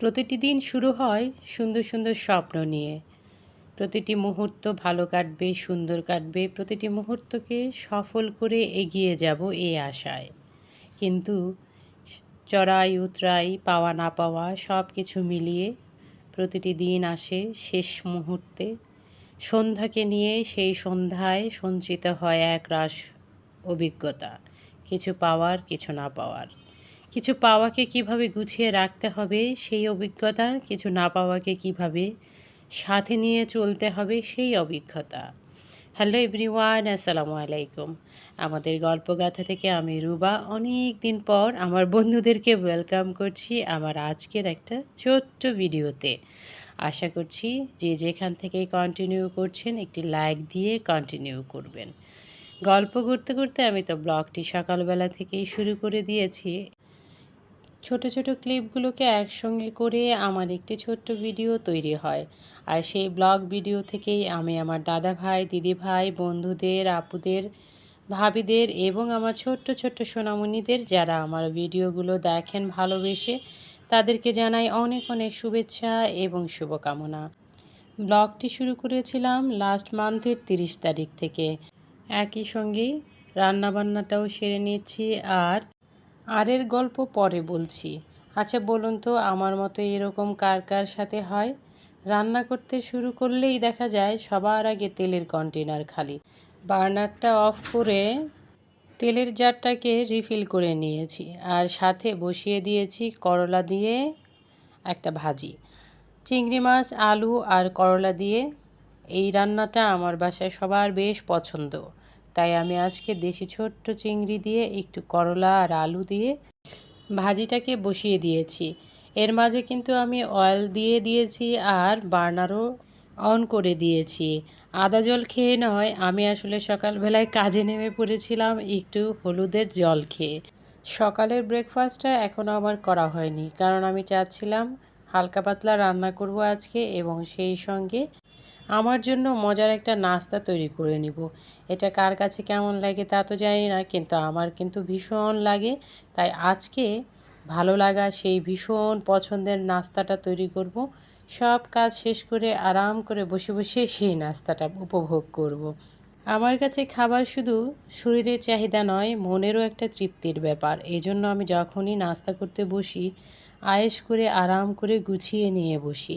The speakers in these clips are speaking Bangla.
প্রতিটি দিন শুরু হয় সুন্দর সুন্দর স্বপ্ন নিয়ে। প্রতিটি মুহূর্ত ভালো কাটবে, সুন্দর কাটবে, প্রতিটি মুহূর্তকে সফল করে এগিয়ে যাব এই আশায়। কিন্তু চড়াই, উতরাই, পাওয়া, না পাওয়া সব কিছু মিলিয়ে প্রতিটি দিন আসে শেষ মুহূর্তে। সন্ধ্যাকে নিয়ে সেই সন্ধ্যায় সঞ্চিত হয় এক রাস অভিজ্ঞতা, কিছু পাওয়ার, কিছু না পাওয়ার। কিছু পাওয়াকে কীভাবে গুছিয়ে রাখতে হবে, সেই অভিজ্ঞতা, কিছু না পাওয়াকে কীভাবে সাথে নিয়ে চলতে হবে, সেই অভিজ্ঞতা। হ্যালো এভরিওয়ান আসসালামু আলাইকুম। আমাদের গল্পগাথা থেকে আমি রুবা। অনেক দিন পর আমার বন্ধুদেরকে ওয়েলকাম করছি আমার আজকের একটা ছোট্ট ভিডিওতে। আশা করছি যে যেখান থেকে কন্টিনিউ করছেন, একটি লাইক দিয়ে কন্টিনিউ করবেন। গল্প করতে করতে আমি তো ব্লগটি সকালবেলা থেকেই শুরু করে দিয়েছি। ছোট ছোট ক্লিপগুলোকে একসঙ্গে করে আমার একটি ছোট্ট ভিডিও তৈরি হয়। আর সেই ব্লগ ভিডিও থেকেই আমি আমার দাদা ভাই, দিদি ভাই, বন্ধুদের, আপুদের, ভাবিদের এবং আমার ছোট্ট ছোট্ট সোনামণিদের যারা আমার ভিডিওগুলো দেখেন ভালোবেসে, তাদেরকে জানাই অনেক অনেক শুভেচ্ছা এবং শুভকামনা। ব্লগটি শুরু করেছিলাম লাস্ট মান্থের তিরিশ তারিখ থেকে। একই সঙ্গেই রান্নাবান্নাটাও সেরে নিচ্ছি আর আরের গল্প পরে বলছি। আচ্ছা বলুন তো, আমার মতো এরকম কার কার সাথে হয়? রান্না করতে শুরু করলেই দেখা যায় সবার আগে তেলের কন্টেনার খালি। বার্নারটা অফ করে তেলের জারটাকে রিফিল করে নিয়েছি আর সাথে বসিয়ে দিয়েছি করলা দিয়ে একটা ভাজি। চিংড়ি মাছ, আলু আর করলা দিয়ে। এই রান্নাটা আমার বাসায় সবার বেশ পছন্দ। তাই আমি আজকে দেশি ছোট্ট চিংড়ি দিয়ে, একটু করলা আর আলু দিয়ে ভাজিটাকে বসিয়ে দিয়েছি। এর মাঝে কিন্তু আমি অয়েল দিয়ে দিয়েছি আর বার্নারও অন করে দিয়েছি। আদা জল খেয়ে নয়, আমি আসলে সকালবেলায় কাজে নেমে পড়েছিলাম একটু হলুদের জল খেয়ে। সকালের ব্রেকফাস্টটা এখনও আমার করা হয়নি, কারণ আমি চাচ্ছিলাম হালকা পাতলা রান্না করব আজকে এবং সেই সঙ্গে আমার জন্য মজার একটা নাস্তা তৈরি করে নিব। এটা কার কাছে কেমন লাগে তা তো জানি না, কিন্তু আমার কিন্তু ভীষণ লাগে। তাই আজকে ভালো লাগা সেই ভীষণ পছন্দের নাস্তাটা তৈরি করব। সব কাজ শেষ করে আরাম করে বসে বসে সেই নাস্তাটা উপভোগ করব। আমার কাছে খাবার শুধু শরীরের চাহিদা নয়, মনেরও একটা তৃপ্তির ব্যাপার। এই জন্য আমি যখনই নাস্তা করতে বসি আয়েস করে আরাম করে গুছিয়ে নিয়ে বসি।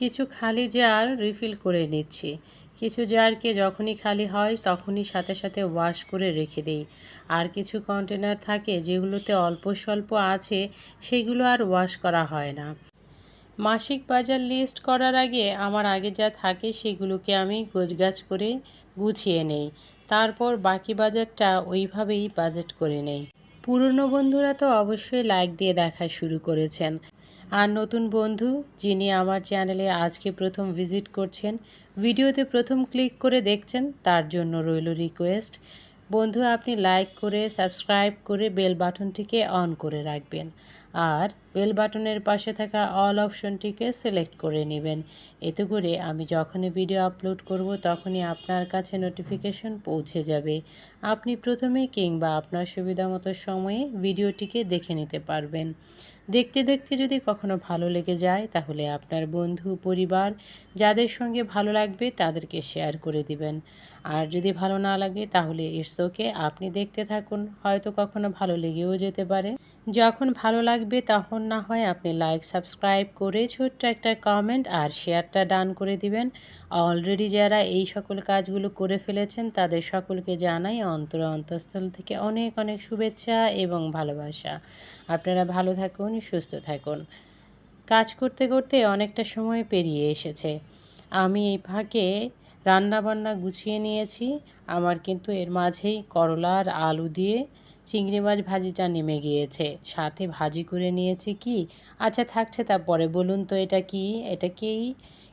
কিছু খালি জার রিফিল করে নিচ্ছি। কিছু জারকে যখনই খালি হয়, তখনই সাথে সাথে ওয়াশ করে রেখে দিই। আর কিছু কন্টেনার থাকে যেগুলোতে অল্প স্বল্প আছে, সেগুলো আর ওয়াশ করা হয় না। মাসিক বাজার লিস্ট করার আগে আমার আগে যা থাকে সেগুলোকে আমি গোছগাছ করে গুছিয়ে নেই। তারপর বাকি বাজারটা ওইভাবেই বাজেট করে নেই। পুরনো বন্ধুরা তো অবশ্যই লাইক দিয়ে দেখা শুরু করেছেন। আর নতুন বন্ধু যিনি আমার চ্যানেলে আজকে প্রথম ভিজিট করছেন, ভিডিওতে প্রথম ক্লিক করে দেখছেন, তার জন্য রইল রিকোয়েস্ট। বন্ধু, আপনি লাইক করে, সাবস্ক্রাইব করে বেল বাটনটিকে অন করে রাখবেন। আর বেল বাটনের পাশে থাকা অল অপশনটিকে সিলেক্ট করে নেবেন। এতে করে আমি যখনই ভিডিও আপলোড করব, তখনই আপনার কাছে নোটিফিকেশন পৌঁছে যাবে। আপনি প্রথমে কিংবা আপনার সুবিধা মতো সময়ে ভিডিওটিকে দেখে নিতে পারবেন। দেখতে দেখতে যদি কখনো ভালো লেগে যায়, তাহলে আপনার বন্ধু, পরিবার যাদের সঙ্গে ভালো লাগবে, তাদেরকে শেয়ার করে দিবেন। আর যদি ভালো না লাগে, তাহলে ইটস ওকে, আপনি দেখতে থাকুন। হয়তো কখনো ভালো লেগেও যেতে পারে। যখন ভালো লাগবে তখন না হয় আপনি লাইক সাবস্ক্রাইব করে ছোট্ট একটা কমেন্ট আর শেয়ারটা ডান করে দিবেন। অলরেডি যারা এই সকল কাজগুলো করে ফেলেছেন, তাদের সকলকে জানাই অন্তর অন্তঃস্থল থেকে অনেক অনেক শুভেচ্ছা এবং ভালোবাসা। আপনারা ভালো থাকুন, সুস্থ থাকুন। কাজ করতে করতে অনেকটা সময় পেরিয়ে এসেছে। আমি এই ফাঁকে রান্নাবান্না গুছিয়ে নিয়েছি। আমার কিন্তু এর মাঝেই করলা আর আলু দিয়ে চিংড়ি মাছ ভাজিটা নেমে গিয়েছে। সাথে ভাজি করে নিয়েছি কি? আচ্ছা থাকছে তারপরে বলুন তো এটা কি? এটা কি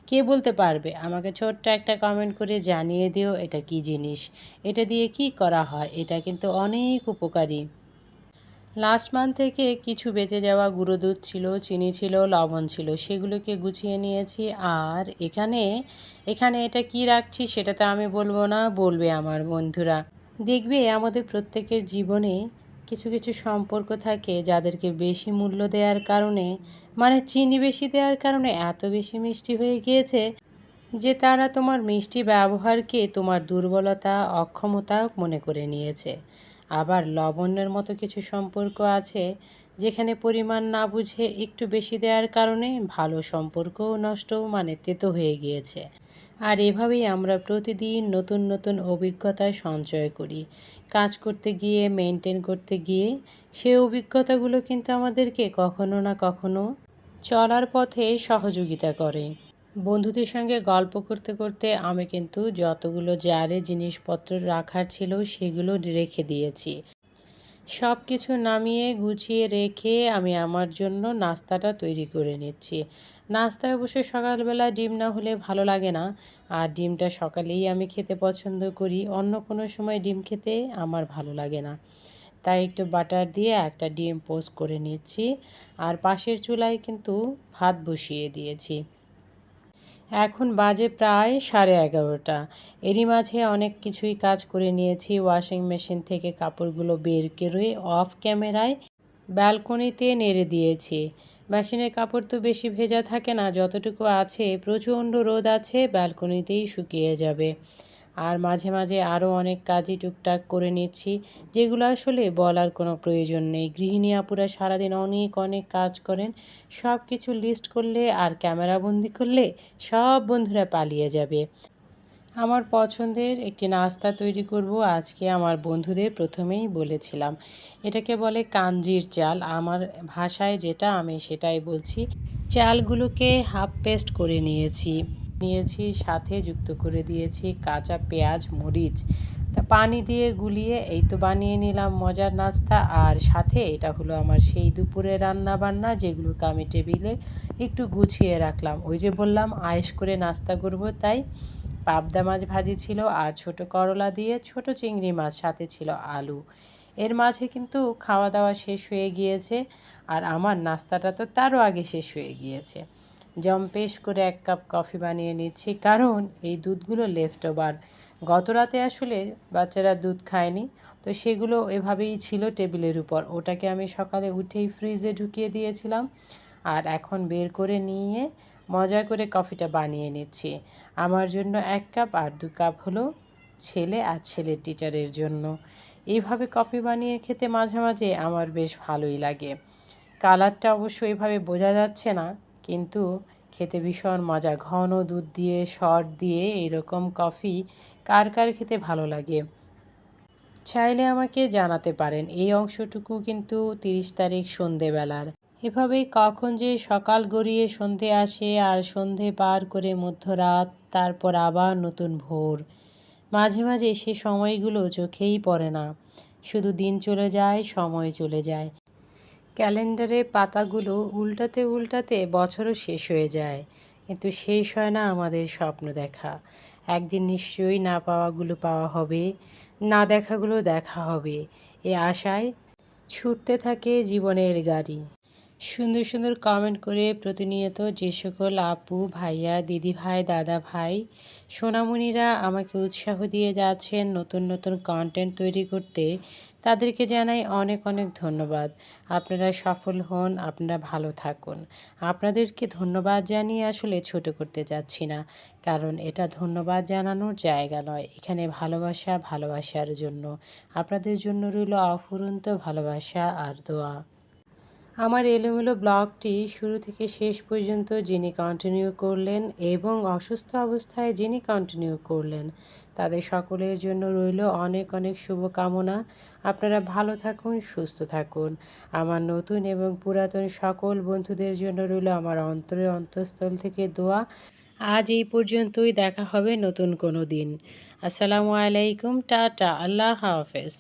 কে বলতে পারবে? আমাকে ছোট্ট একটা কমেন্ট করে জানিয়ে দিও এটা কি জিনিস। এটা দিয়ে কি করা হয়? এটা কিন্তু অনেক উপকারী। লাস্ট মান্থ থেকে কিছু বেঁচে যাওয়া গুঁড়ো দুধ ছিল, চিনি ছিল, লবণ ছিল, সেগুলোকে গুছিয়ে নিয়েছি। আর এখানে এখানে এটা কি রাখছি সেটা তো আমি বলব না, বলবে আমার বন্ধুরা। দেখবে আমাদের প্রত্যেকের জীবনে কিছু কিছু সম্পর্ক থাকে যাদেরকে বেশি মূল্য দেওয়ার কারণে মানে চিনি বেশি দেওয়ার কারণে এত বেশি মিষ্টি হয়ে গিয়েছে যে তারা তোমার মিষ্টি ব্যবহারকে তোমার দুর্বলতা, অক্ষমতা মনে করে নিয়েছে। আবার লবণের মতো কিছু সম্পর্ক আছে যেখানে পরিমাণ না বুঝে একটু বেশি দেওয়ার কারণে ভালো সম্পর্কও নষ্ট মানে তেতো হয়ে গিয়েছে। আর এভাবেই আমরা প্রতিদিন নতুন নতুন অভিজ্ঞতা সঞ্চয় করি। কাজ করতে গিয়ে মেনটেন করতে গিয়ে সে অভিজ্ঞতাগুলো কিন্তু আমাদেরকে কখনো না কখনো চলার পথে সহযোগিতা করে। বন্ধুদের সঙ্গে গল্প করতে করতে আমি কিন্তু যতগুলো জারে জিনিসপত্র রাখার ছিল সেগুলো রেখে দিয়েছি। সব কিছু নামিয়ে, গুছিয়ে রেখে আমি আমার জন্য নাস্তাটা তৈরি করে নিচ্ছি। নাস্তায় অবশ্যই সকালবেলা ডিম না হলে ভালো লাগে না। আর ডিমটা সকালেই আমি খেতে পছন্দ করি। অন্য কোনো সময় ডিম খেতে আমার ভালো লাগে না। তাই একটু বাটার দিয়ে একটা ডিম পোস্ট করে নিচ্ছি। আর পাশের চুলায় কিন্তু ভাত বসিয়ে দিয়েছি। এখন বাজে প্রায় সাড়ে এগারোটা। এরই মাঝে অনেক কিছুই কাজ করে নিয়েছি। ওয়াশিং মেশিন থেকে কাপড়গুলো বের করে অফ ক্যামেরায় ব্যালকনিতে নেড়ে দিয়েছি। মেশিনের কাপড় তো বেশি ভেজা থাকে না, যতটুকু আছে, প্রচণ্ড রোদ আছে, ব্যালকনিতেই শুকিয়ে যাবে। আর মাঝে মাঝে আরও অনেক কাজই টুকটাক করে নিচ্ছি, যেগুলো আসলে বলার কোনো প্রয়োজন নেই। গৃহিণী আপুরা সারাদিন অনেক অনেক কাজ করেন। সব কিছু লিস্ট করলে আর ক্যামেরাবন্দি করলে সব বন্ধুরা পালিয়ে যাবে। আমার পছন্দের একটি নাস্তা তৈরি করব আজকে আমার বন্ধুদের প্রথমেই বলেছিলাম। এটাকে বলে কাঞ্জির চাল। আমার ভাষায় যেটা আমি সেটাই বলছি। চালগুলোকে হাফ পেস্ট করে নিয়েছি। নিয়েছি, সাথে যুক্ত করে দিয়েছি কাঁচা পেঁয়াজ, মরিচ। তা পানি দিয়ে গুলিয়ে এই তো বানিয়ে নিলাম মজার নাস্তা। আর সাথে এটা হলো আমার সেই দুপুরে রান্না বান্না যেগুলোকে আমি টেবিলে একটু গুছিয়ে রাখলাম। ওই যে বললাম আয়েস করে নাস্তা করব, তাই পাবদা মাছ ভাজি ছিল আর ছোট করলা দিয়ে ছোট চিংড়ি মাছ সাথে ছিল আলু। এর মাঝে কিন্তু খাওয়া দাওয়া শেষ হয়ে গিয়েছে, আর আমার নাস্তাটা তো তারও আগে শেষ হয়ে গিয়েছে। জম্পেশ করে এক কাপ কফি বানিয়ে নিচ্ছি। কারণ এই দুধগুলো লেফট ওভার গত রাতে আসলে বাচ্চারা দুধ খায়নি, তো সেগুলো এভাবেই ছিল টেবিলের উপর। ওটাকে আমি সকালে উঠেই ফ্রিজে ঢুকিয়ে দিয়েছিলাম আর এখন বের করে নিয়ে মজা করে কফিটা বানিয়ে নিচ্ছি। আমার জন্য এক কাপ আর দু কাপ হলো ছেলে আর ছেলের টিচারের জন্য। এইভাবে কফি বানিয়ে খেতে মাঝে মাঝে আমার বেশ ভালোই লাগে। কালারটা অবশ্য এভাবে বোঝা যাচ্ছে না কিন্তু খেতে ভীষণ মজা। ঘন দুধ দিয়ে শর্ট দিয়ে এরকম কফি কার কার খেতে ভালো লাগে? চাইলে আমাকে জানাতে পারেন। এই অংশটুকু কিন্তু তিরিশ তারিখ সন্ধেবেলার। এভাবেই কখন যে সকাল গড়িয়ে সন্ধে আসে আর সন্ধে পার করে মধ্যরাত, তারপর আবার নতুন ভোর। মাঝে মাঝে সে সময়গুলো চোখেই পড়ে না। শুধু দিন চলে যায়, সময় চলে যায়। ক্যালেন্ডারে পাতাগুলো উল্টাতে উল্টাতে বছরও শেষ হয়ে যায়। কিন্তু শেষ হয় না আমাদের স্বপ্ন দেখা। একদিন নিশ্চয়ই না পাওয়াগুলো পাওয়া হবে, না দেখাগুলো দেখা হবে। এ আশায় ছুটতে থাকে জীবনের গাড়ি। সুন্দর সুন্দর কমেন্ট করে প্রতিনিয়ত যে সকল আপু, ভাইয়া, দিদি ভাই, দাদা ভাই, সোনামণিরা আমাকে উৎসাহ দিয়ে যাচ্ছেন নতুন নতুন কন্টেন্ট তৈরি করতে, তাদেরকে জানাই অনেক অনেক ধন্যবাদ। আপনারা সফল হন, আপনারা ভালো থাকুন। আপনাদেরকে ধন্যবাদ জানিয়ে আসলে ছোট করতে যাচ্ছি না, কারণ এটা ধন্যবাদ জানানোর জায়গা নয়। এখানে ভালোবাসা, ভালোবাসার জন্য। আপনাদের জন্য রইল অফুরন্ত ভালোবাসা আর দোয়া। আমার এলোমেলো ব্লগটি শুরু থেকে শেষ পর্যন্ত যিনি কন্টিনিউ করলেন এবং অসুস্থ অবস্থায় যিনি কন্টিনিউ করলেন, তাদের সকলের জন্য রইল অনেক অনেক শুভকামনা। আপনারা ভালো থাকুন, সুস্থ থাকুন। আমার নতুন এবং পুরাতন সকল বন্ধুদের জন্য রইল আমার অন্তরের অন্তঃস্থল থেকে দোয়া। আজ এই পর্যন্তই, দেখা হবে নতুন কোনো দিন। আসসালামু আলাইকুম, টাটা, আল্লাহ হাফেজ।